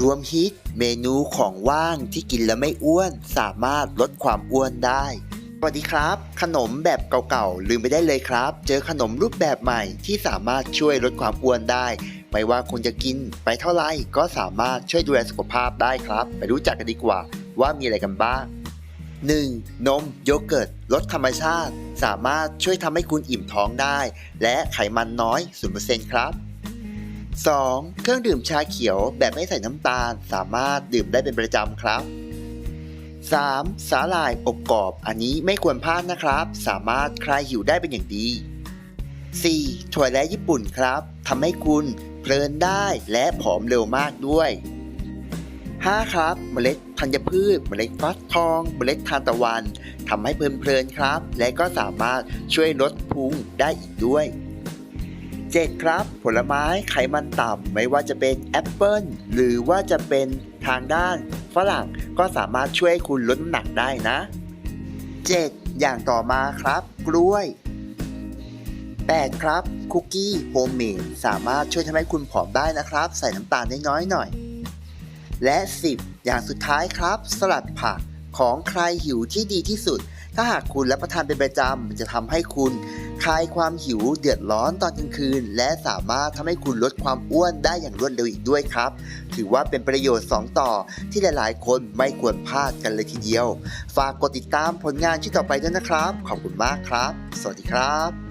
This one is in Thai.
รวมฮิตเมนูของว่างที่กินแล้วไม่อ้วน สามารถลดความอ้วนได้ สวัสดีครับ ขนมแบบเก่าๆลืมไปได้เลยครับ เจอขนมรูปแบบใหม่ที่สามารถช่วยลดความอ้วนได้ ไม่ว่าคุณจะกินไปเท่าไหร่ก็สามารถช่วยดูแลสุขภาพได้ครับ ไปรู้จักกันดีกว่าว่ามีอะไรกันบ้าง 1. นมโยเกิร์ตรสธรรมชาติ สามารถช่วยทำให้คุณอิ่มท้องได้ และไขมันน้อย 0%ครับ 2. เครื่องดื่มชาเขียวแบบไม่ใส่น้ำตาล สามารถดื่มได้เป็นประจำครับ 3. สาหร่ายอบกรอบอันนี้ไม่ควรพลาดนะครับ สามารถคลายหิวได้เป็นอย่างดี 4. ถั่วแระญี่ปุ่นครับทำให้คุณเพลินได้และผอมเร็วมากด้วย 5. ครับ เมล็ดธัญพืช เมล็ดฟักทอง เมล็ดทานตะวันทำให้เพลินๆครับ และก็สามารถช่วยลดพุงได้อีกด้วย 7. ครับ ผลไม้ไขมันต่ำไม่ว่าจะเป็นแอปเปิลหรือว่าจะเป็นทางด้านฝรั่งก็สามารถช่วยคุณลดน้ำหนักได้นะ 7. อย่างต่อมาครับ กล้วย 8. ครับ คุกกี้โฮมเมดสามารถช่วยทำให้คุณผอมได้นะครับ ใส่น้ำตาลน้อยๆหน่อย และ 10 อย่างสุดท้ายครับ สลัดผัก ของใครหิวที่ดีที่สุด ถ้าหากคุณรับประทานเป็นประจำมันจะทำให้คุณคลายความหิวเดือดร้อนตอนกลางคืน และสามารถทำให้คุณลดความอ้วนได้อย่างรวดเร็วอีกด้วยครับ ถือว่าเป็นประโยชน์ 2 ต่อที่หลายๆ คนไม่ควรพลาดกันเลยทีเดียว ฝากกดติดตามผลงานชิ้นต่อไปด้วยนะครับ ขอบคุณมากครับ สวัสดีครับ